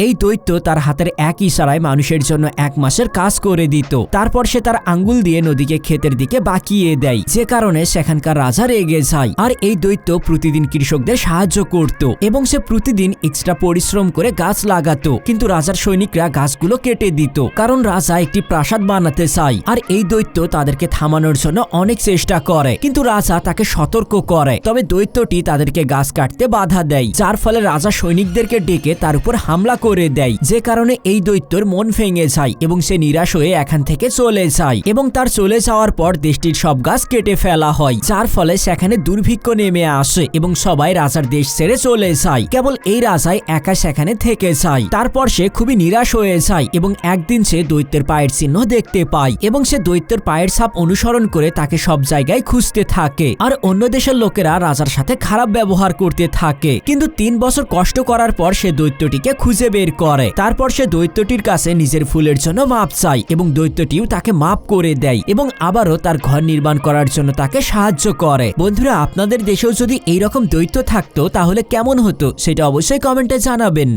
এই দৈত্য তার হাতের এক ইশারায় মানুষের জন্য এক মাসের কাজ করে দিত। তারপর সে তার আঙ্গুল দিয়ে নদীকে ক্ষেতের দিকে বাঁকিয়ে দেয়। যে কারণে সেখানকার রাজা রেগে যায়। আর এই দৈত্য প্রতিদিন কৃষকদের সাহায্য করত এবং সে প্রতিদিন এক্সট্রা পরিশ্রম করে গাছ লাগাতো। কিন্তু রাজার সৈনিকরা গাছগুলো কেটে দিত। কারণ রাজা একটি প্রাসাদ বানাতে চায়। আর এই দৈত্য তাদেরকে থামানোর জন্য অনেক চেষ্টা করে। কিন্তু রাজা তাকে সতর্ক করে। তবে দৈত্যটি তাদেরকে গাছ কাটতে বাধা দেয়। যার ফলে রাজা সৈনিকদেরকে ডেকে তার উপর হামলা করে দেয়। যে কারণে এই দৈত্যর মন ভেঙে যায় এবং সে নিরাশ হয়ে এখান থেকে চলে যায় এবং তার চলে যাওয়ার পর দেশটির সব গাছ কেটে ফেলা হয়, যার ফলে সেখানে দুর্ভিক্ষ নেমে আসে এবং সবাই রাজার দেশ ছেড়ে চলে যায়। কেবল এই রাজাই একা সেখানে থেকে যায়। তারপর সে খুবই নিরাশ হয়ে যায় এবং একদিন সে দৈত্যের পায়ের চিহ্ন দেখতে পায় এবং সে দৈত্যের পায়ের ছাপ অনুসরণ করে তাকে সব জায়গায় খুঁজতে থাকে। আর অন্য দেশের লোকেরা রাজার সাথে খারাপ ব্যবহার করতে থাকে। কিন্তু তিন বছর কষ্ট করার পর সে দৈত্যটিকে খুঁজে বের করে। তারপর সে দৈত্যটির কাছে নিজের ফুলের জন্য মাপ চায় এবং দৈত্যটিও তাকে মাপ করে দেয় এবং আবারও তার ঘর নির্মাণ করার জন্য তাকে সাহায্য করে। বন্ধুরা, আপনাদের দেশেও যদি এইরকম দৈত্য থাকতো, তাহলে কেমন হতো? সেটা অবশ্যই কমেন্টে জানাবেন।